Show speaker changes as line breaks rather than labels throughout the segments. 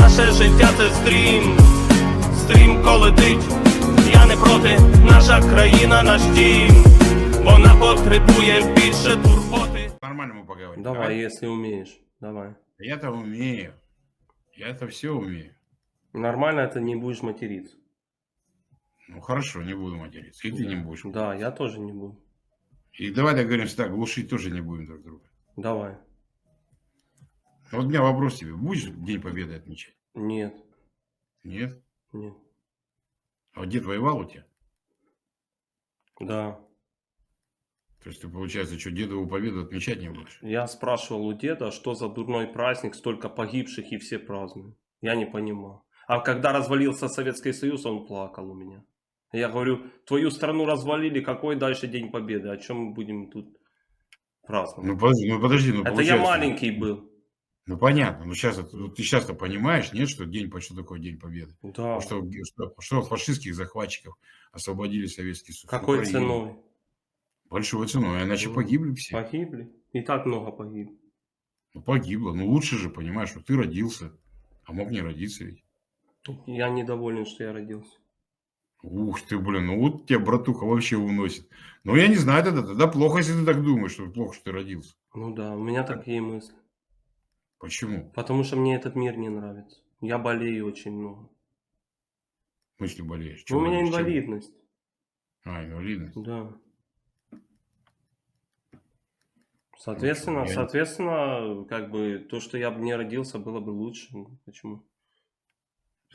Наше життя це стрім, стрімко летить. Я не проти, наша країна, наш дім. Вона потребує більше турботи.
Нормально мы поговорим.
Давай, если умеешь. Давай.
Я-то умею. Я это все умею.
Нормально это не будешь материться.
Ну хорошо, не буду материться. И ты не будешь.
Да, я тоже не буду.
И давай договоримся так, глушить тоже не будем друг друга.
Давай.
Вот у меня вопрос тебе. Будешь День Победы отмечать?
Нет,
Нет?
нет.
А вот дед воевал у тебя?
Да.
То есть ты, получается, что, дедову победу отмечать не будешь?
Я спрашивал у деда, что за дурной праздник, столько погибших и все празднуют. Я не понимал. А когда развалился Советский Союз, он плакал у меня. Я говорю, твою страну развалили, какой дальше День Победы? О чем мы будем тут праздновать?
Ну подожди, ну подожди, ну
Это я маленький был.
Ну понятно, ну сейчас вот ты сейчас-то понимаешь, нет, что день, что такое День Победы?
Да.
Что, что, что фашистских захватчиков освободили Советский Союз.
Какой
Украину.
ценой?
Большой ценой, иначе
Ну,
погибли все.
Погибли. И так много погиб.
Ну, погибло. Ну лучше же, понимаешь, что ты родился, а мог не родиться ведь.
Я недоволен, что я родился.
Ух ты, блин, ну вот тебя братуха вообще уносит. Ну я не знаю тогда, тогда плохо, если ты так думаешь, что плохо, что ты родился.
Ну да, у меня такие мысли.
Почему?
Потому что мне этот мир не нравится. Я болею очень много.
В смысле болеешь?
у
Чего
меня
болеешь? Чем?
инвалидность.
А, инвалидность.
Да. Соответственно,
я-
соответственно, как бы то, что я бы не родился, было бы лучше. Ну, Почему?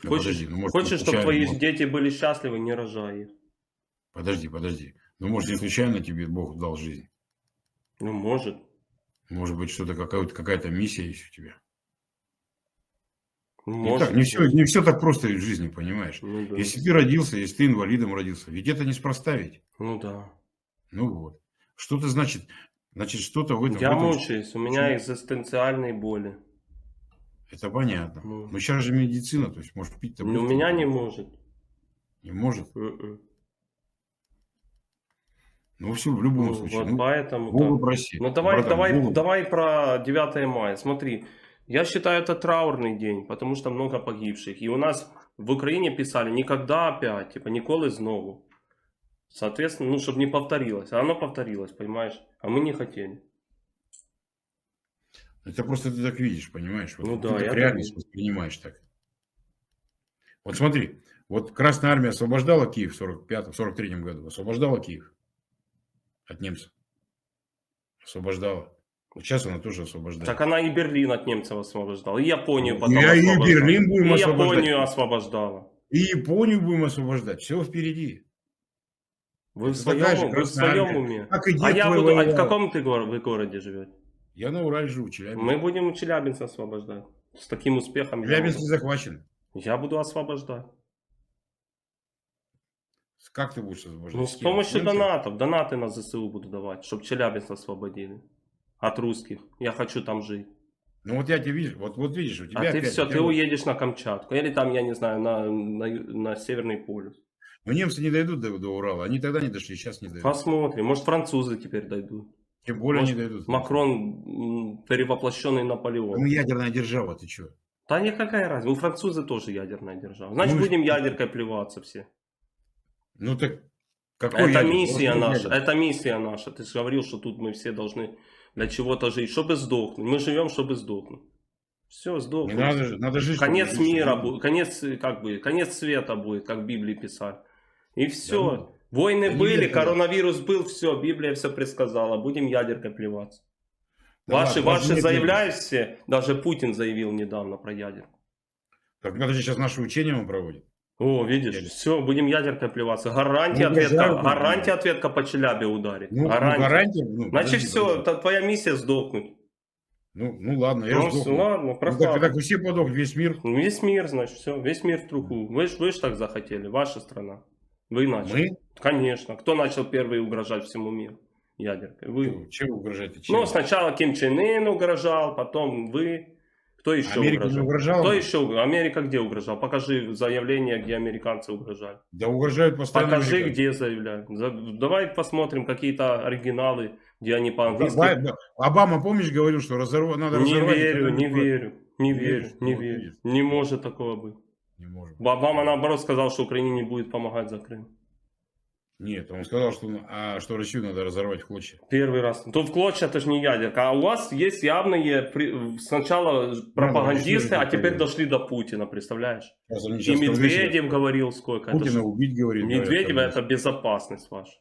Ну,
хочешь,
подожди, ну, может,
хочешь, чтобы твои
может-
дети были счастливы, не рожай их.
Подожди, подожди. Ну, может, не случайно тебе Бог дал жизнь?
Ну, может.
Может быть, что-то какая-то, какая-то миссия есть у тебя?
Ну,
Не,
может.
так, не, все, не все так просто в жизни, понимаешь?
Ну, да.
Если ты родился, если ты инвалидом родился, ведь это неспроста ведь.
Ну да.
Ну вот. Что-то значит, значит, что-то в этом...
Я
в этом-
мучаюсь, у меня
Почему?
экзистенциальные боли.
Это понятно.
Ну.
Но сейчас же медицина, то есть, может, пить таблетки.
у меня не может.
Не может.
Мгм.
Ну, все, в любом
Ну,
случае.
вот
Ну,
поэтому...
Богу
так.
проси.
Ну давай,
Братан,
давай,
Богу-
давай про 9 мая. Смотри, я считаю это траурный день, потому что много погибших. И у нас в Украине писали никогда опять, типа николи знову. Соответственно, ну, чтобы не повторилось. А оно повторилось, понимаешь? А мы не хотели.
Это просто ты так видишь, понимаешь? Вот
Ну
ты
да,
так
я так
реальность
вижу.
воспринимаешь так. Вот смотри, вот Красная Армия освобождала Киев в 45 в 43 году. Освобождала Киев от немцев. Освобождала. Сейчас она тоже освобождает.
Так она и Берлин от немцев освобождала, и Японию потом
я и. Берлин будем
И
освобождать.
Японию освобождала.
И Японию будем освобождать. Все впереди.
Вы в
такая же
своем, вы в своем уме.
Как и
А я буду... А в каком ты вы городе живете?
Я на Урале живу, Челябинск.
Мы будем Челябинск освобождать. С таким успехом.
Челябинск не захвачен.
Я буду освобождать.
Как ты будешь освобождать?
Ну,
С
помощью
немцами?
донатов. Донаты на ЗСУ буду давать, чтобы Челябинск освободили. От русских. Я хочу там жить.
Ну вот я тебе вижу, вот, вот видишь, у тебя
а ты
опять-
все, ты
тебя вот-
уедешь на Камчатку. Или там, я не знаю, на, на, на Северный полюс.
Но немцы не дойдут до, до Урала. Они тогда не дошли, сейчас не дойдут.
Посмотрим. Может, французы теперь дойдут.
Тем более
Может,
не дойдут.
Макрон перевоплощенный Наполеон.
Мы ядерная держава, ты что?
Да никакая разница. У французы тоже ядерная держава. Значит,
Ну
будем
что?
ядеркой плеваться все.
Ну так какой
это
ядер?
миссия
Какой
наша. Это миссия наша. Ты же говорил, что тут мы все должны для чего-то жить, чтобы сдохнуть. Мы живем, чтобы сдохнуть. Все, сдохнуть.
надо, надо жить.
Конец
жить,
мира будет, конец, как бы, конец света будет, как в Библии писали. И все.
ну,
Войны
да
были, коронавирус был, все, Библия все предсказала. Будем ядеркой плеваться.
Да
ваши
ладно,
ваши заявляют все, даже Путин заявил недавно про ядерку.
Так надо же сейчас наши учения мы проводим.
О, видишь,
Ядер.
все, будем ядеркой плеваться. Гарантия
Ну,
ответка,
угрожают,
гарантия ответка по Челябе ударит.
Ну, ну,
гарантия.
гарантия. ну,
Значит,
подожди,
все,
подожди.
твоя миссия сдохнуть.
Ну, ну ладно, я
Ну, ладно,
Ну, так,
прохладно.
так все подох, весь мир.
Ну, Весь мир, значит, все, весь мир в труху. Вы ж, вы ж так захотели, ваша страна. Вы начали.
Мы?
Конечно. Кто начал первый угрожать всему миру ядеркой? Вы.
Чем вы угрожаете? Чем?
Ну, сначала Ким Чен Ын угрожал, потом вы. Кто еще
Америка не
угрожал?
угрожала?
Кто еще? Америка где угрожал? Покажи заявление, где американцы угрожали.
Да угрожают постоянно.
Покажи,
американцы.
где заявляют. За- Давай посмотрим какие-то оригиналы, где они по-английски.
да, да. Обама, помнишь, говорил, что разорв... надо
Не
разорвать...
верю, не верю. Не
Не
верю, не верю. Не может такого быть.
Не может.
Обама наоборот сказал, что Украине не будет помогать за Крым.
Нет, он сказал, что, а, что Россию надо разорвать в клочья.
Первый раз. То в клочья это же не ядерка. А у вас есть явные при- сначала пропагандисты, а
Россию
теперь дошли до Путина, представляешь? И Медведев говорил сколько. Это
Путина
ж-
убить, говорит.
Медведева
там,
это безопасность ваша.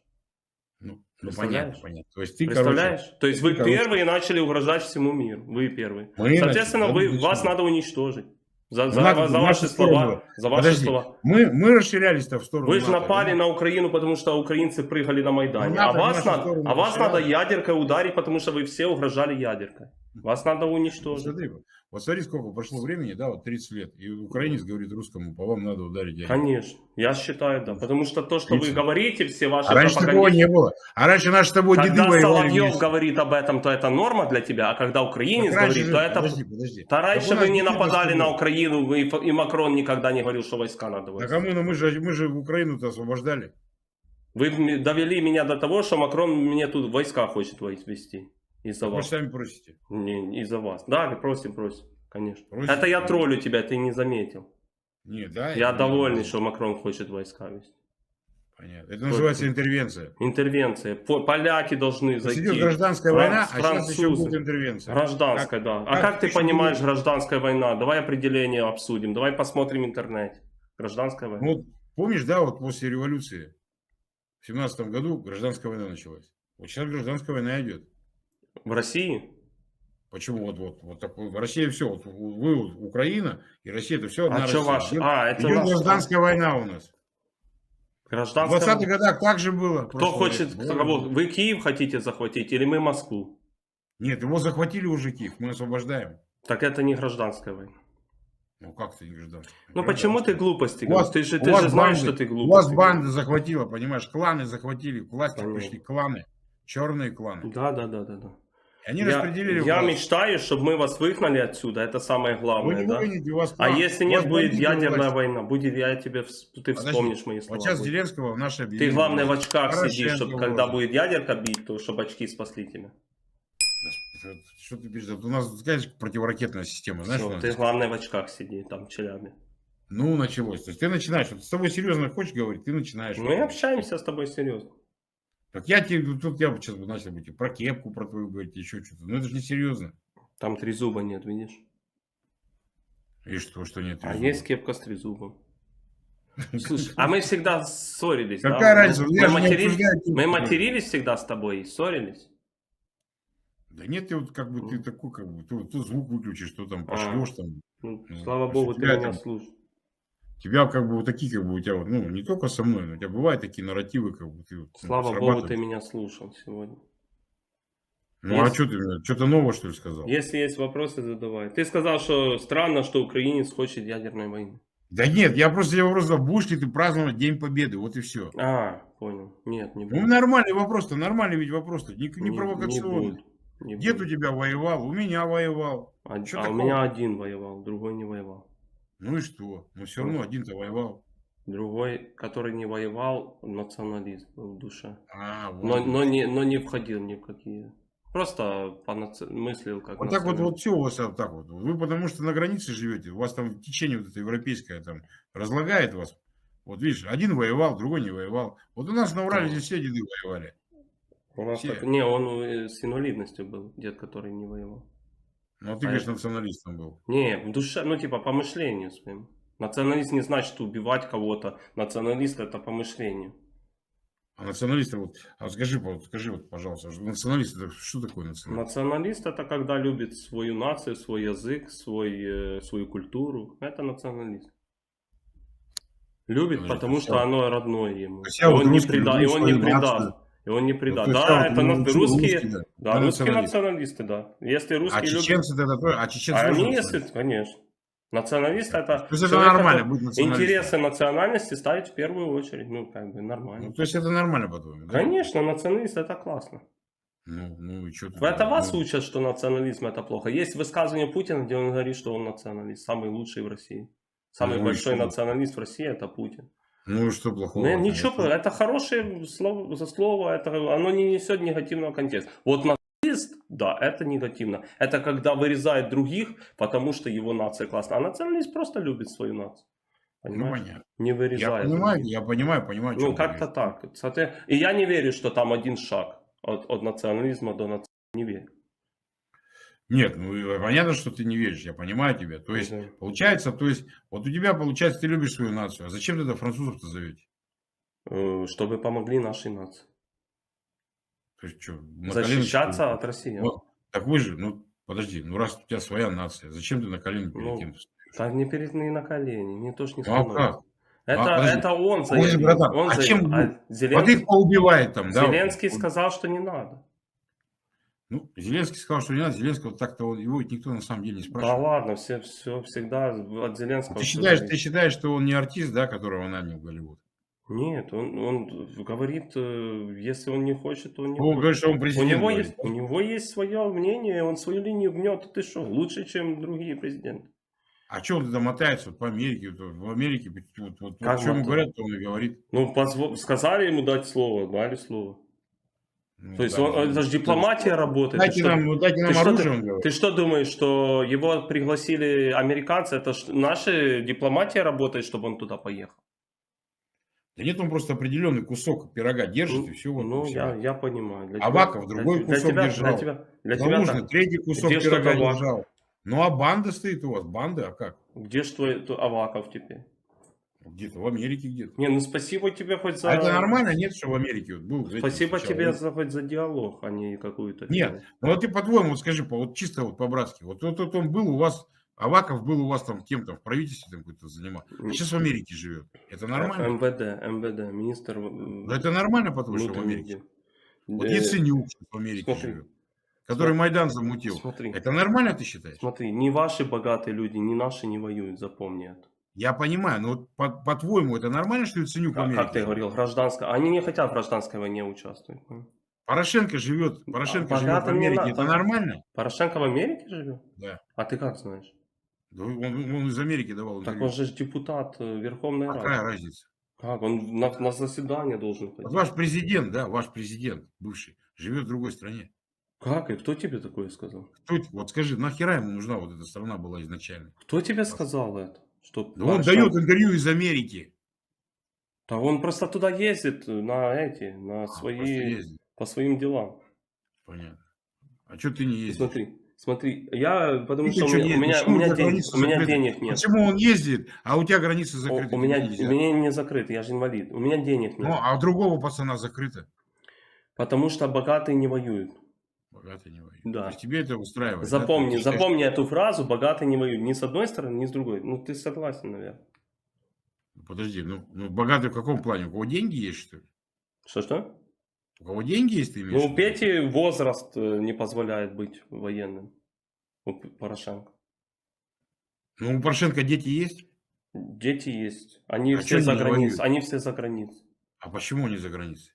Ну, ну понятно, понятно. То есть ты,
Представляешь?
короче,
То есть
ты,
вы
короче,
первые начали угрожать всему миру. Вы первые.
мы
Соответственно,
начали,
вы,
да,
вас
начали.
надо уничтожить. За,
Ну,
за-
надо
за
в
ваши
нашу сторону.
слова. За ваши
Подожди,
слова.
Мы, мы расширялись-то в сторону
Вы же
НАТО,
напали
да?
на Украину, потому что украинцы прыгали на Майдане.
Ну,
а
НАТО в
вас,
нашу
надо,
сторону
а вас
расширялось.
надо ядеркой ударить, потому что вы все угрожали ядеркой. Вас надо уничтожить.
смотри, вот смотри, сколько прошло времени, да, вот 30 лет, и украинец говорит русскому, по вам надо ударить ядеркой.
Конечно. Я считаю, да. Потому что то, что вы
Отлично.
говорите, все ваши
А раньше такого не было. А раньше наши с тобой деды
Когда Соловьев говорит об этом, то это норма для тебя, а когда украинец
Так
говорит,
же-
то это...
Подожди, подожди.
Да
Так
раньше вы не нападали на. Украину, вы- и Макрон никогда не говорил, что войска надо
Так
вводить.
а мы, ну, мы, же, мы же Украину-то освобождали.
Вы довели меня до того, что Макрон мне тут войска хочет ввести. Из-за
Вы
вас.
сами просите.
Не, из-за вас. Да, просим, просим, конечно.
Просим.
Это я троллю тебя, ты не заметил.
Нет, да?
Я
это-
довольный, что Макрон хочет войска ввести.
Понятно. Это называется интервенция.
Интервенция. По- Поляки должны
идет
зайти.
гражданская
Фран-
война, а сейчас еще будет интервенция.
Гражданская, да. А
как
как ты понимаешь
думаешь?
гражданская война? Давай определение обсудим. Давай посмотрим в интернете. Гражданская война.
Ну, вот помнишь, да, вот после революции в семнадцатом году гражданская война началась. Вот сейчас гражданская война идет.
В России?
Почему вот вот вот такой Россия все, вот вы Украина и Россия это все одна
а
Россия.
ваш? А, это
идет
наш-
гражданская война у нас. В
Гражданская
20-х годах так же было.
Кто хочет, кого? Вы Киев хотите захватить или мы Москву?
Нет, его захватили уже Киев, мы освобождаем.
Так это не гражданская война.
Ну как ты не гражданская?
Ну почему ты глупости
У вас-
говоришь? Ты же,
у
ты
вас
же знаешь,
банды-
что ты
У
глупости
вас
говоришь.
банда захватила, понимаешь, кланы захватили, власти пришли кланы, черные кланы.
Да, да, да, да, да.
Они
Я,
распределили
я
власть.
мечтаю, чтобы мы вас выгнали отсюда. Это самое
Вы
главное,
не
да?
выгоните, вас
А если нет,
вас
будет ядерная
власти.
война. Будет, я тебе, ты
Подожди,
вспомнишь мои слова.
Вот сейчас
Будет.
Зеленского в наше
Ты главное в очках
Порошенко
сидишь, чтобы когда будет ядерка бить, то чтобы очки спасли тебя.
Что ты пишешь? У нас, знаешь, противоракетная система, знаешь, нас
ты главное в очках сиди, там в Челябе.
Ну, началось. То есть ты начинаешь, вот с тобой серьезно хочешь говорить, ты начинаешь.
Мы общаемся с тобой серьезно.
Так я тебе, тут я сейчас бы начал быть про кепку, про твою говорить, еще что-то. Ну это же не серьезно.
Там три зуба нет, видишь?
И что, что нет?
А есть кепка с трезубом. Слушай, а мы всегда ссорились, да?
Какая
Мы-
разница?
Мы, матерились, мы матерились всегда с тобой и ссорились.
Да нет, ты вот как бы ты такой, как бы, вот ты звук выключишь, что там пошлешь там.
Ну,
Ну,
слава
то
богу, ты меня слушаешь.
Тебя как бы вот такие, как бы у тебя вот, ну, не только со мной, но у тебя бывают такие нарративы, как бы ты ну,
Слава богу,
срабатывают.
ты меня слушал сегодня.
Ну а
Есть-
что ты мне, что-то новое, что ли, сказал?
Если есть вопросы, задавай. Ты сказал, что странно, что украинец хочет ядерной войны.
Да нет, я просто тебе вопрос задал, будешь ли ты праздновать День Победы, вот и все.
А, понял. Нет, не
Ну,
буду.
нормальный вопрос-то, нормальный ведь вопрос-то, не, не
Не-
провокационный.
Не буду. Не
Дед
буду.
у тебя воевал, у меня воевал.
А, а у меня один воевал, другой не воевал.
Ну и что? Но все равно один-то воевал.
Другой, который не воевал, националист был в душе.
А, вот.
Но, но, не, но не входил ни в какие. Просто по наци- мыслил как
Вот так вот, вот все у вас вот так вот. Вы потому что на границе живете, у вас там течение вот это европейское там разлагает вас. Вот видишь, один воевал, другой не воевал. Вот у нас на Урале здесь все деды воевали.
У нас
все.
так- не, он э, с инвалидностью был, дед, который не воевал.
Ну, а ты, конечно, националистом был.
Не, в душе, ну типа по мышлению своему. Националист не значит убивать кого-то. Националист это по мышлению.
А националисты, вот, а скажи, вот, скажи, вот, пожалуйста, националист, это что такое националист?
Националист это когда любит свою нацию, свой язык, свой, э, свою культуру. Это националист. Любит,
Подожди,
потому
то
что оно родное ему.
есть
И
вот
он не преда- и он не предаст. И он не
Ну,
предаст.
есть
Да,
я
это русские,
русский, да.
да, русские
националист.
националисты, да. Если
А
русские любят...
чеченцы это тоже, а чеченцы
А они,
националисты?
если, конечно. Националист это...
То есть это нормально
который
быть националистом?
Интересы национальности ставить в первую очередь. Ну, как бы нормально.
Ну, то есть это нормально, по-твоему? да?
Конечно, националист это классно.
Ну, ну и что ты?
Это вас
ну,
учат, что национализм это плохо. Есть высказывание Путина, где он говорит, что он националист, самый лучший в России. Самый
Ну
большой националист в России это Путин.
Ну и что плохого?
Ну, ничего, это хорошее слово, за слово, это, оно не несет негативного контекста. Вот нацист да, это негативно. Это когда вырезает других, потому что его нация классная. А националист просто любит свою нацию.
Ну,
Понимаешь?
понятно.
Не
Я
вырезает.
понимаю,
других.
я понимаю, понимаю.
Ну, как-то так. И я не верю, что там один шаг от, от национализма до нации. Не верю.
Нет, ну понятно, что ты не веришь, я понимаю тебя. То есть,
Мгм.
получается, то есть, вот у тебя получается, ты любишь свою нацию, а зачем тогда французов-то зовете?
Э, Чтобы помогли нашей нации.
То есть, что,
Защищаться от России. а?
Вот. Так вы же, ну, подожди, ну раз у тебя своя нация, зачем ты на колени перед
Ну,
кем-то?
Так не перед не на колени, не то, что не
Ну, а как?
Это,
А, подожди.
это он
Он же,
заявил.
братан,
он
а
заявил.
чем
А
вы- Вот
Зеленский,
их поубивает там, да?
Зеленский сказал, что не надо.
Ну, Зеленский сказал, что не надо, Зеленского так-то он- его никто на самом деле не
Да
спрашивает.
ладно, все, все всегда от Зеленского.
ты считаешь, ты считаешь, что он не артист, да, которого нанял Голливуд?
Нет, он, он говорит, э, если он не хочет, то он не
Он
хочет.
говорит, что он
У
президент.
него,
говорит.
есть, у него есть свое мнение, он свою линию гнет, ты что, лучше, чем другие президенты.
А что он тогда мотается вот по Америке? Вот, в Америке, вот, вот, ему
мотает?
говорят, то он и говорит.
Ну, позво- сказали ему дать слово, дали слово.
Ну,
То есть
да,
он,
ну,
это же дипломатия работает. Ты
Дайте
что,
нам, ну, дайте нам
ты что
оружие,
ты-
он говорит.
ты что думаешь, что его пригласили американцы, это ж наша дипломатия работает, чтобы он туда поехал?
Да нет, он просто определенный кусок пирога держит, и все. Вот,
ну,
и всё.
я, я понимаю. Для
Аваков
тебя-
другой
для
кусок
тебя,
держал.
Для тебя, для тебя
Залужный
так.
третий кусок
Где
пирога держал. Ну, а банда стоит у вас, банда, а как?
Где tu- Аваков теперь?
Где-то в Америке где-то.
Не, ну спасибо тебе хоть за...
А это нормально? Нет, что в Америке вот был.
Спасибо
сначала.
тебе за, хоть за диалог, а не какую-то...
Нет, ну вот ты по-твоему, вот скажи, вот чисто вот по-братски, вот, вот, вот он был у вас, Аваков был у вас там кем-то в правительстве там какой-то занимал, а сейчас в Америке живет. Это нормально?
МВД, МВД, министр...
Да это нормально, потому что в Америке. Вот
Э,
Яценюк сейчас в Америке
смотри.
живет, который Майдан замутил.
Смотри,
Это нормально, ты считаешь?
смотри, не ваши богатые люди, не наши не воюют, запомни это.
Я понимаю, но вот по- по-твоему это нормально, что Яценюк в
Как,
Америке?
как ты говорил, гражданская... Они не хотят в гражданской войне участвовать.
Порошенко живет, Порошенко
А
живет в Америке, это нормально?
Порошенко в Америке живет?
Да.
А ты как знаешь?
Да Он, он из Америки давал
Так он же депутат э, Верховной
Какая
Рады.
разница?
Как? Он на, на заседание должен
Вот
ходить.
ваш президент, да, ваш президент бывший, живет в другой стране.
Как? И кто тебе такое сказал?
Кто, вот скажи, нахера ему нужна вот эта страна была изначально?
Кто тебе сказал это? Что
Да он
Порошенко-
дает интервью из Америки.
Да он просто туда ездит на эти, на
А,
свои, по своим делам.
Понятно. А что ты не ездишь?
Смотри, смотри, я, потому
Ты
что у
чё
меня, у меня, у меня,
тебя
ден-
границы
у меня
закрыты?
денег нет.
Почему он ездит, а у тебя границы
У,
закрыты?
у меня, у меня не закрыто, я же инвалид. У меня денег нет.
Ну, а у другого пацана закрыто.
Потому что богатые не воюют.
Богатый не воюет.
Да.
То есть тебе это устраивает. да?
Запомни,
Ты считаешь-
запомни эту фразу, богатые не воюют. Ни с одной стороны, ни с другой. Ну, ты согласен, наверное.
Подожди, ну, ну богатый в каком плане? У кого деньги есть, что ли?
Что-что?
У кого деньги есть, ты имеешь?
Ну, у? Пети возраст э, не позволяет быть военным. У Порошенко.
Ну, у Порошенко дети есть?
Дети есть. Они
А
все за границей.
воюют?
Они все за границей.
А почему они за границей?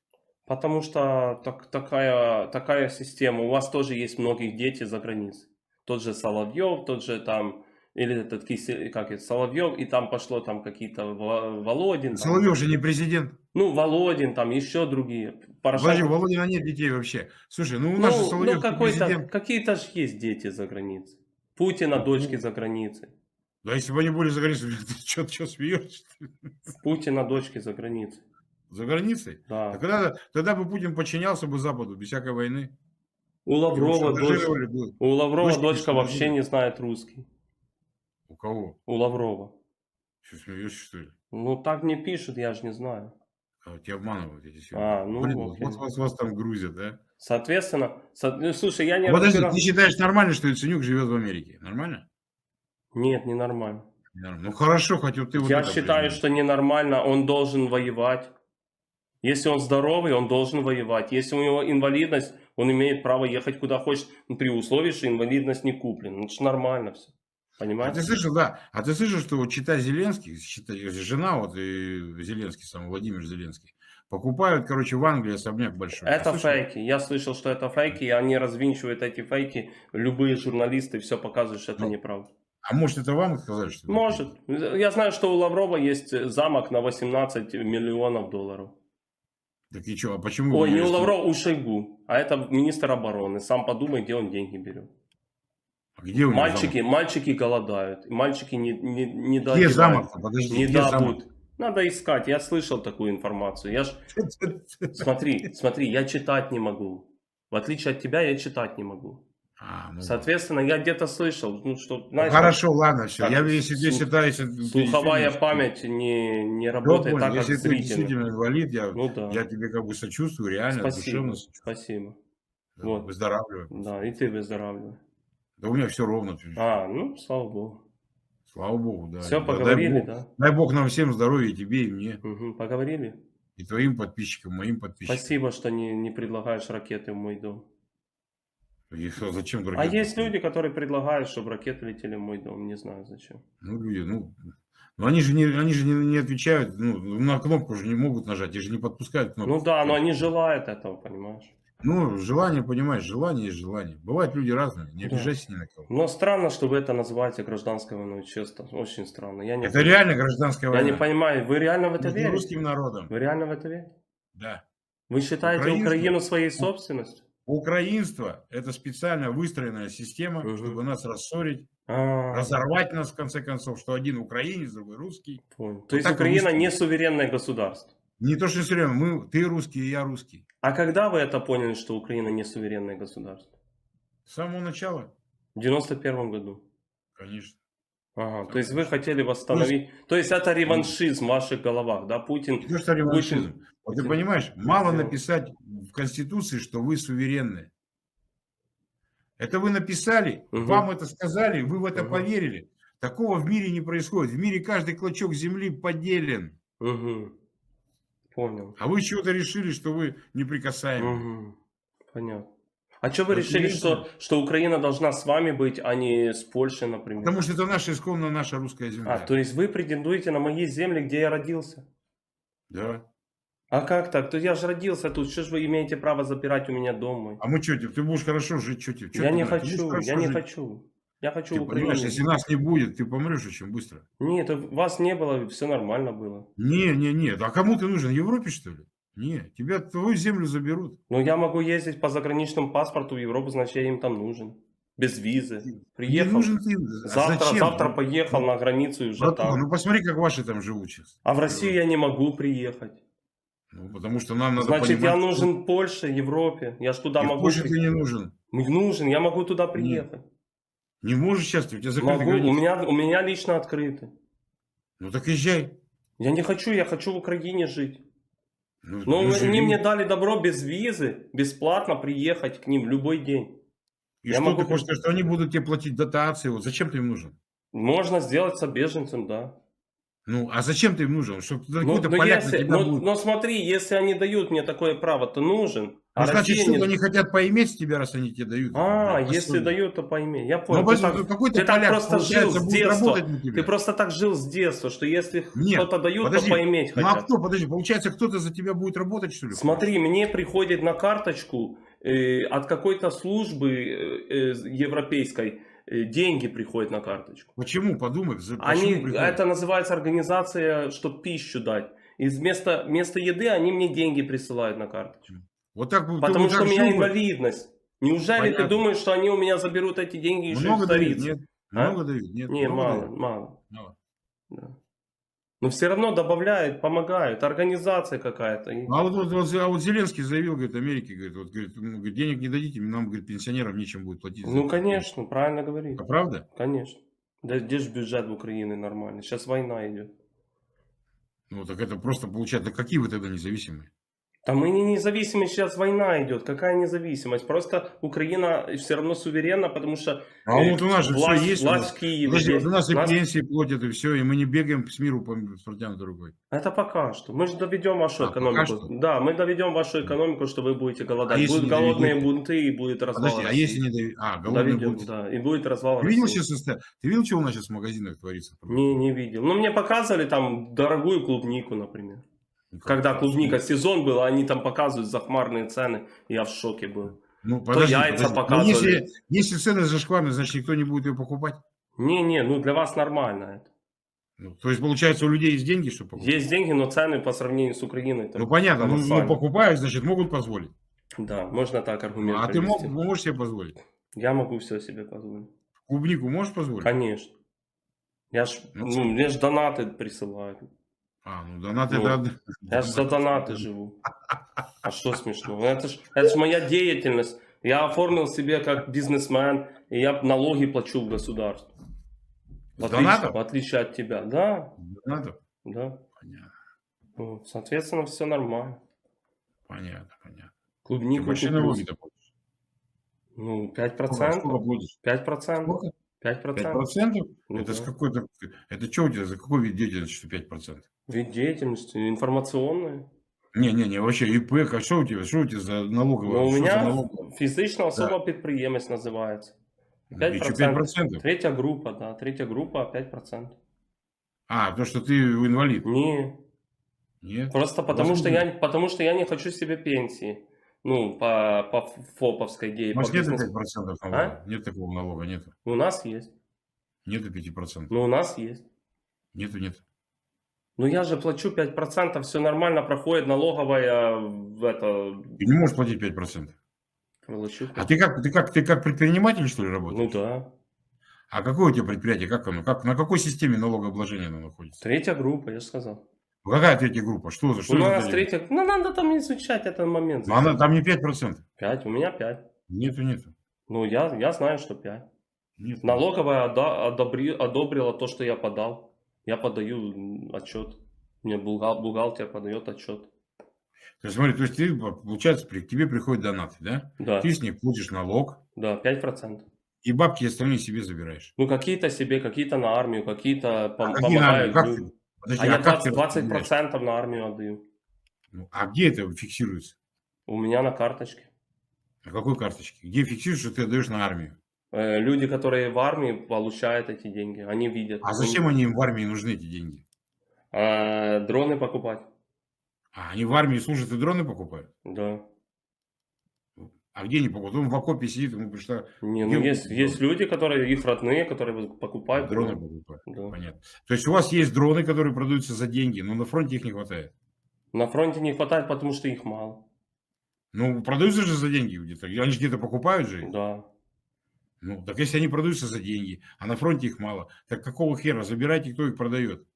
Потому что так, такая, такая система. У вас тоже есть многих дети за границей. Тот же Соловьев, тот же там, или этот как это, Соловьев, и там пошло там какие-то Во- Володин. там.
Соловьев же не президент.
Ну, Володин, там еще другие.
Подожди,
Порошенко.
у Володина нет детей вообще. Слушай, ну у
Ну,
нас же
ну,
Соловьев
какой-то,
президент.
какие-то же есть дети за границей. Путина
Ну,
дочки за границей.
Да если бы они были за границей, ты что, что смеешься?
Путина дочки за границей.
За границей?
Да.
Тогда, тогда бы Путин подчинялся бы Западу без всякой войны.
У Лаврова, дочь-
бы.
у Лаврова
дочки
дочка
не
вообще не знает русский.
У кого?
У Лаврова.
Что, смеешься, что ли?
Ну, так мне пишут, я же не знаю.
А, тебя обманывают эти все.
А, ну,
Блин, вот
окей.
вас, вас, вас там грузят, да?
Соответственно, со- ну, слушай, я не
Подожди,
разбираюсь-
ты считаешь нормально, что Яценюк живет в Америке? Нормально?
Нет, ненормально.
Нормально. Ну хорошо, вот ты вот
я
это
считаю,
признай.
что ненормально, он должен воевать. Если он здоровый, он должен воевать. Если у него инвалидность, он имеет право ехать куда хочет, ну, при условии, что инвалидность не куплена. Ну, это нормально все.
А
Понимаете?
ты слышал, да? А ты слышал, что вот чита Зеленский, чита- жена вот и Зеленский, сам Владимир Зеленский, покупают, короче, в Англии особняк большой. Ты
Это
слышал?
фейки. Я слышал, что это фейки, и они развинчивают эти фейки. Любые журналисты все показывают, что это
Ну,
неправда.
А может это вам сказали, что?
Может. Я знаю, что у Лаврова есть замок на 18 миллионов долларов.
Так и что, а почему...
Ой, не у Лаврова, у Шойгу. А это министр обороны. Сам подумай, где он деньги берет.
А Где у него
Мальчики, мальчики голодают. Мальчики не, не, не
замок? Где замок? Подожди,
Не
где замок?
дадут. Надо искать. Я слышал такую информацию. Я ж, смотри, смотри, я читать не могу. В отличие от тебя, я читать не могу.
А, ну,
Соответственно, я где-то слышал, ну что,
ну,
знаешь,
хорошо, ладно, все.
как
Я если ты
слух-
считаешь... ты
слуховая память не, не
Да,
работает
понял,
так, как
если ты
зрительная.
действительно инвалид, я,
Ну да.
я тебе как бы сочувствую, реально,
Спасибо.
душевно сочувствую.
Спасибо.
Да,
Вот.
Выздоравливай.
Да, и ты выздоравливай.
Да у меня все ровно.
А, ну, слава богу.
Слава богу, да.
Все,
Да,
поговорили,
дай, бог,
да?
дай бог нам всем здоровья, тебе, и мне,
Мгм, поговорили?
и твоим подписчикам, моим подписчикам.
Спасибо, что не, не предлагаешь ракеты в мой дом.
И что, зачем,
А
дорогие?
есть люди, которые предлагают, чтобы ракеты летели в мой дом. Не знаю зачем.
Ну, люди, ну, ну они же не, они же не, не отвечают, ну, на кнопку же не могут нажать, и же не подпускают кнопку.
Ну да, но они желают этого, понимаешь?
Ну, желание, понимаешь, желание есть желание. Бывают люди разные, не
Да.
обижайся ни на кого.
Но странно, что вы это называете гражданской войной, честно. Очень странно. Я не,
Это реально гражданская
я
война.
не понимаю, вы реально в это
Между
верите?
русским народом.
Вы реально в это верите?
Да.
Вы считаете
Украинство-
Украину своей собственностью?
Украинство – это специально выстроенная система,
Мгм.
чтобы нас рассорить,
А,
разорвать нас, в конце концов, что один украинец, другой русский.
понял. То есть Украина
русский.
не суверенное государство.
Не то, что время, мы, ты русский, и я русский.
А когда вы это поняли, что Украина не суверенное государство?
С самого начала,
В 91 году.
конечно.
Ага, то есть вы хотели восстановить... То есть это реваншизм в ваших головах, да? Путин...
Не то, что реваншизм. Вот ты
Путин-
понимаешь, мало
сделал.
написать в Конституции, что вы суверенны. Это вы написали,
Мгм.
вам это сказали, вы в это
Мгм.
поверили. Такого в мире не происходит. В мире каждый клочок земли поделен.
Мгм. Понял.
А вы чего-то решили, что вы неприкасаемы.
Мгм. Понятно. А что вы решили, что, что Украина должна с вами быть, а не с Польшей, например?
Потому что это наша исконно наша русская земля.
А, то есть вы претендуете на мои земли, где я родился?
Да.
А как так? То я же родился тут, что же вы имеете право запирать у меня дом мой?
А мы что, ты будешь хорошо жить, что тебе?
я не хочу, я не
жить.
хочу. Я хочу
Ты
в Украине.
понимаешь, если нас не будет, ты помрешь очень быстро.
Нет, вас не было, все нормально было.
Не, не, не. А кому ты нужен? Европе, что ли? Не, тебя твою землю заберут.
Но я могу ездить по заграничному паспорту в Европу, значит я им там нужен. Без визы.
Не
Приехал.
нужен ты. А
Завтра,
зачем?
завтра поехал на границу и уже
Братуха,
там.
ну посмотри, как ваши там живут сейчас.
А в Россию я не могу приехать.
Ну, потому что нам надо
Значит,
понимать,
я
что-
нужен Польше, Европе. Я ж туда
И
могу
Польше ты не нужен.
Нужен, я могу туда приехать.
Не можешь сейчас, у тебя закрыты
Могу, у меня, у меня лично открыты.
Ну так езжай.
Я не хочу, я хочу в Украине жить.
Ну,
Но
ну,
они мне дали добро без визы, бесплатно приехать к ним в любой день.
И
я
что
могу
ты хочешь, что они будут тебе платить дотации? Вот зачем ты им нужен?
Можно сделаться беженцем, да.
Ну, а зачем ты им нужен? Чтобы
Ну,
какой-то
но,
поляк на
если,
тебя
но,
будет.
но смотри, если они дают мне такое право, то нужен. А
Ну, значит,
Россия
что
не-
они хотят поиметь с тебя, раз они тебе дают.
А, если дают, то пойми. Я понял.
Ну,
ты так,
какой-то
ты так просто жил с детства. Ты просто так жил с детства, что если кто-то дают,
подожди,
то поиметь
Ну, а
хотят.
кто, подожди, получается, кто-то за тебя будет работать, что ли?
Смотри, мне приходит на карточку э, от какой-то службы э, э, европейской э, деньги приходят на карточку.
Почему? Подумай. за-
Они,
почему приходит?
это называется организация, чтобы пищу дать. И вместо, вместо еды они мне деньги присылают на карточку.
Вот так бы-
Потому что у меня инвалидность. Неужели
Понятно.
ты думаешь, что они у меня заберут эти деньги еще
Много
и в
дают, нет?
А?
Много дают, нет?
Не,
много
мало,
дают?
мало.
Мало.
Да. Но все равно добавляют, помогают. Организация какая-то.
А вот, вот, вот, а вот Зеленский заявил, говорит, Америке, говорит, вот, говорит, ну, говорит, денег не дадите, нам, говорит, пенсионерам нечем будет платить.
Ну,
это».
конечно, правильно говорит.
А правда?
Конечно. Да где же бюджет в Украине нормальный? Сейчас война идет.
Ну, так это просто получается, какие вы тогда независимые?
Да мы не независимы, сейчас война идет. Какая независимость? Просто Украина все равно суверенна, потому что
А
э,
вот у нас же
власть,
все есть. у
власть в Киеве
Подожди,
есть.
вот у нас и
Нас-
пенсии платят, и все, и мы не бегаем с миру по протянутой рукой.
Это пока что. Мы же доведем вашу
А,
экономику. Да, мы доведем вашу экономику, что вы будете голодать.
А
Будут голодные
доведете?
бунты и будет развал
Подожди, а
России.
если не дави- А, голодные
Доведем,
будут.
да. И будет развал
Ты видел
России.
сейчас? Ты видел, что у нас сейчас в магазинах творится?
Не, не видел. Ну, мне показывали там дорогую клубнику, например. Когда клубника сезон был, они там показывают захмарные цены. Я в шоке был.
Ну, подожди,
яйца
подожди. Ну,
показывали.
если, если цены зашкварные, значит, никто не будет ее покупать.
Не-не, ну для вас нормально это.
Ну, то есть, получается, у людей есть деньги, чтобы покупать?
Есть деньги, но цены по сравнению с Украиной...
Ну, понятно, ну, ну, покупают, значит, могут позволить.
Да, можно так аргумент
А ты мог, можешь себе позволить?
Я могу все себе позволить.
Клубнику можешь позволить?
Конечно. Я ж,
Ну,
ну, мне ж донаты присылают.
А, ну донат
Ну,
од-
Я ж за донаты живу. А что смешно? Это ж, это ж моя деятельность. Я оформил себе как бизнесмен, и я налоги плачу в государство. В отличие, в отличие от тебя. Да,
Донатов?
да.
Понятно,
Ну, соответственно, все нормально.
понятно, понятно. Ты
Клубнику
большие
куплю.
налоги?
Ну, 5%.
Сколько, сколько платишь?
5%.
Сколько?
5%.
5%?
Ну
это
да.
с какой-то... Это что у тебя, за какой вид деятельности, что 5%?
Вид деятельности информационная.
Не-не-не, вообще ИП, а что у тебя, что у тебя за налоговая?
Ну, у
что за
меня
налоговая?
фізична особа підприємець називається.
И
5%.
что, 5%?
Третя група, да. Третя група 5%.
А, то, что ты инвалид?
Не,
Нет?
просто потому
Возможно.
что, я, потому что я не хочу себе пенсии. Ну, по, по ФОПовской гей.
У вас нет
бизнес-
5% налога? Нет такого налога, нету.
У нас есть.
Нету 5%.
Ну, у нас есть.
Нету, нет.
Ну, я же плачу 5%, все нормально проходит, налоговая в это...
Ты не можешь платить 5%.
Плачу.
А ты как, ты как, ты как предприниматель, что ли,
Ну
работаешь?
да.
А какое у тебя предприятие? Как оно? Как, на какой системе налогообложения оно находится?
Третья группа, я же сказал.
Ну, Какая третья группа? Что за что
у
за
нас
третья?
третья... Ну, надо там изучать этот момент.
Ну, она, там не 5%.
5, у меня 5.
Нету, нету.
Ну, я, я знаю, что 5.
Нет.
Налоговая одобри- одобрила то, что я подал. Я подаю отчет. Мне бухгал- бухгалтер подает отчет.
То есть, смотри, то есть ты, получается, при, к тебе приходят донаты, да?
Да,
Ты с них платишь налог,
да, 5%.
и бабки остальные себе забираешь.
Ну, какие-то себе, какие-то на армию, какие-то пом-
А какие на армию?
помогают.
Как ты- Подожди,
А я
как ты
20%,
распределяешь?
20% на армию отдаю.
Ну, А где это фиксируется?
У меня на карточке.
На какой карточке? Где фиксируется, что ты отдаешь на армию?
Э, Люди, которые в армии, получают эти деньги. Они видят.
А зачем они им в армии нужны, эти деньги?
А, дроны покупать.
А они в армии служат и дроны покупают?
Да.
А где они покупают? Он в окопе сидит, ему пришла
Не, ну есть, есть люди, которые их родные, которые покупают
дроны
дроны.
покупают.
Да.
Понятно. То есть у вас есть дроны, которые продаются за деньги, но на фронте их не хватает.
На фронте не хватает, потому что их мало.
Ну, продаются же за деньги где-то. Они же где-то покупают же.
Да.
Ну, так если они продаются за деньги, а на фронте их мало, так какого хера? Забирайте, кто их продает.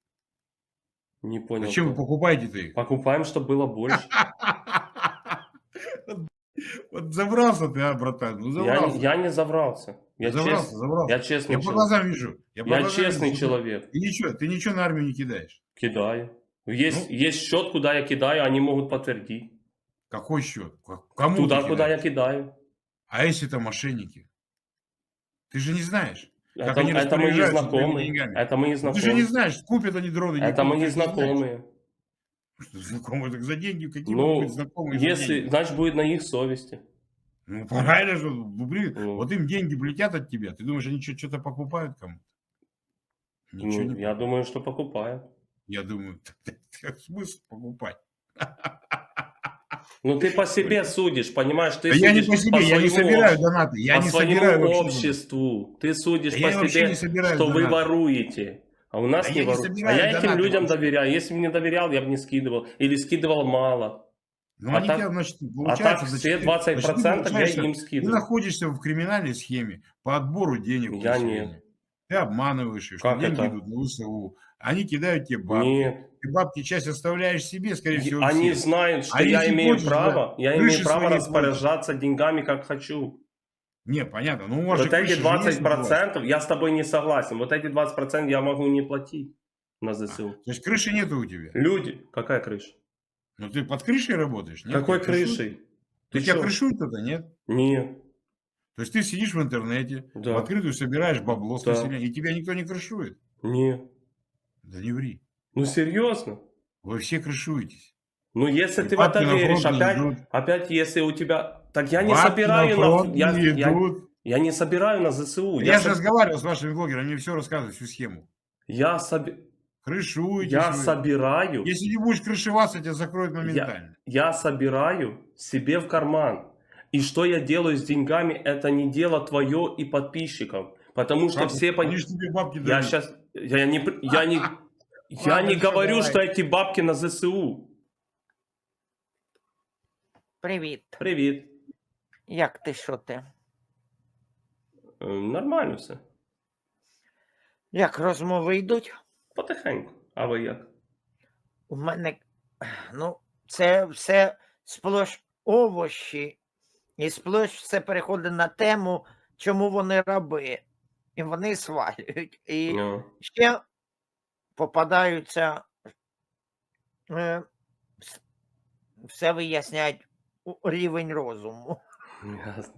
Не понял.
Зачем вы покупаете-то их?
Покупаем, чтобы было больше.
Вот забрался ты, а, братан? Ну,
Я,
забрался.
не- я не заврался. Я,
забрался,
чест-
забрался.
я честный
Я по
человек.
глазам вижу. Я, по
Я
глазам
честный
вижу.
человек.
Ты ничего, ты ничего на армию не кидаешь.
Кидаю. Есть,
Ну.
есть счет, куда я кидаю, они могут подтвердить.
Какой счет? Кому
Туда, куда я кидаю.
А если это мошенники? Ты же не знаешь. Как
Это,
они
это мои знакомые. Это мои
Ты же не
знакомые.
знаешь, купят они дроны. не
Это
купят,
мои знакомые.
Что, знакомые, так за деньги какие
Ну,
могут быть знакомые
Если, значит, будет на их совести.
Ну, правильно же, ну, блин,
Ну.
вот им деньги влетят от тебя, ты думаешь, они что- что-то покупают кому-то? Ничего
Ну,
не
я думаю, что покупают.
Я думаю, смысл покупать?
Ну ты по себе судишь, понимаешь? Ты
Да я не
судишь
по себе, я не собираю донаты, я
по
не
своему
собираю
обществу. Ты судишь
я
по себе, что вы
донаты.
воруете. А у нас
Да
не
я не
воруют. А
собираю
я этим людям
вообще.
доверяю. Если бы не доверял, я бы не скидывал. Или скидывал мало.
Ну,
А
они
так-
тебя, значит,
А так все
ты-
20%
значит, ты
я им
Ты
скидываю.
находишься в криминальной схеме по отбору денег.
Я нет.
Ты обманываешь их, что
Как
деньги
это?
идут на ВСУ. Они кидают тебе бабки.
Нет.
Ты бабки часть оставляешь себе, скорее всего,
Они
все.
знают, что
А
я имею
хочешь,
право,
да,
я имею право распоряжаться деньгами, как хочу.
Не, понятно. Ну, вас
Вот эти
крыши же есть на власти.
20% я с тобой не согласен. Вот эти 20% я могу не платить на ЗСУ.
То есть крыши нету у тебя.
Люди, какая крыша?
Ну, ты под крышей работаешь? Нет?
Какой крышей?
Ты
Ты
тебя крышуют это, нет?
Нет.
То есть ты сидишь в интернете,
Да.
в открытую собираешь бабло с
Да.
населения, и тебя никто не крышует.
Нет.
Да не ври.
Ну серьезно?
Вы все крышуетесь.
Ну если
И
ты в это веришь, опять,
идут.
опять если у тебя... Так я не собираю
на
на... я,
не
я- я не собираю на ЗСУ.
Я,
Я,
же
со-
разговаривал с вашими блогерами, они все рассказывают, всю схему.
я, соби-
Крышуетесь
я
вы.
собираю...
Если не будешь крышеваться, тебя закроют моментально.
Я собираю себе в карман. И что я делаю с деньгами, это не дело твое и подписчиков. Потому что все
Они же тебе бабки
Я
дают.
сейчас... Я не... Я не... Я не говорю,
давай.
что эти бабки на ЗСУ.
Привіт.
Привет.
Як ти що ти?
Е, Нормально все.
Як розмови йдуть?
Потихеньку. А ви як?
У мене ну, це все сплош овощі, і сплош все переходить на тему, чому вони раби. І вони свалюють. І
Ну,
ще попадаються, е, все виясняють рівень розуму.
Ясно.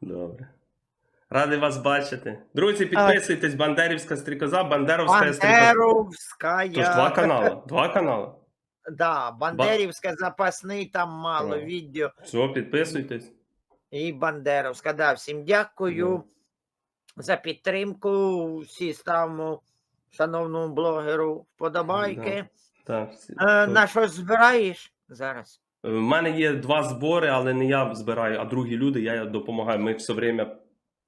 Добре. Радий вас бачити. Друзі, підписуйтесь, Бандерівська стрікоза, Бандеровська стрікоза.
Бандеровська.
Тож два канали. Два канали.
Да, Бандерівська запасний, там мало
Правильно.
відео.
Все, підписуйтесь.
І Бандеровська. Да, всім дякую
Ну.
за підтримку. Всі ставимо шановному блогеру вподобайки.
Так, всі-
Е, на що збираєш зараз?
У мене є два збори, але не я збираю, а другі люди, я допомагаю. Ми все время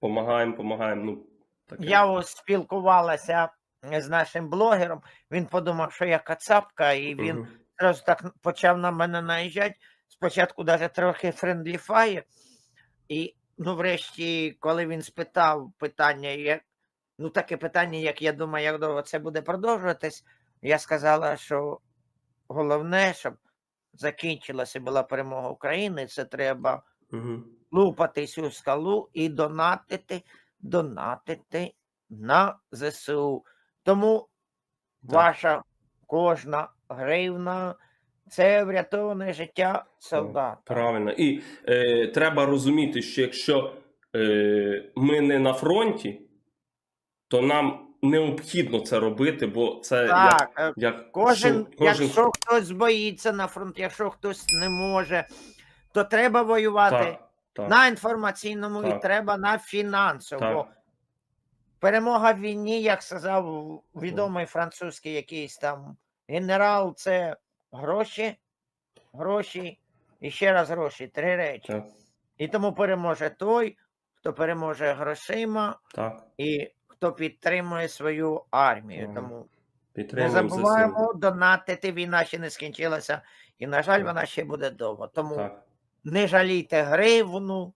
допомагаємо, допомагаємо. Ну, таке.
Я ось спілкувалася з нашим блогером. Він подумав, що я кацапка, і він
Мгм.
Зразу так почав на мене наїжджати. Спочатку навіть трохи френдліфає. І, ну, врешті, коли він спитав питання, як, ну, таке питання, як я думаю, як довго це буде продовжуватись, я сказала, що головне, щоб закінчилася була перемога України, це треба
Мгм.
лупатись у скалу і донатити, донатити на ЗСУ. Тому
Так.
ваша кожна гривна це врятоване життя солдата.
Правильно. І е, треба розуміти, що якщо е, ми не на фронті, то нам необхідно це робити, бо це
Так, е,
як
кожен,
кожен
якщо хтось боїться на фронт, якщо хтось не може, то треба воювати
так, так,
на інформаційному
Так.
і треба на фінансовому. Перемога в війні, як сказав відомий французький якийсь там генерал, це гроші, гроші і ще раз гроші. Три речі.
так,
І тому переможе той, хто переможе грошима
так.
і хто підтримує свою армію.
Ага.
Тому не забуваємо донатити. Війна ще не скінчилася, і, на жаль, вона ще буде довго. Тому
Так,
не жалійте гривну,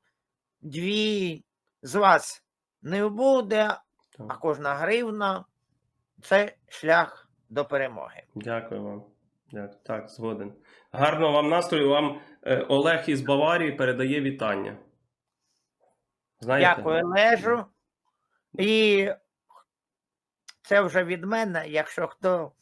дві з вас не буде, а кожна гривна це шлях до перемоги.
Дякую вам. Дякую. Так, згоден. Гарного вам настрою. Вам е, Олег із Баварії передає вітання. Знаєте?
Дякую, Лежу. І це вже від мене. Якщо хто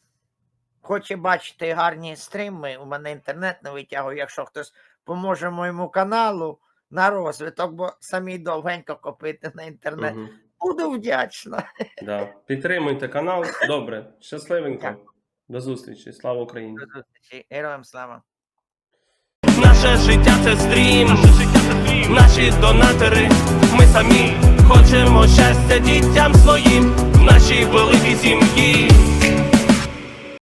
хоче бачити гарні стріми, у мене інтернет не витягує. Якщо хтось поможе моєму каналу на розвиток, бо самі довгенько копити на інтернет.
Мгм.
Буду вдячна.
Да. Підтримуйте канал. Добре. Щасливенько. До зустрічі. Слава Україні.
До зустрічі. Героям слава.
Наше життя це стрім, наші донатори, ми самі хочемо щастя дітям своїм в нашій великій сім'ї.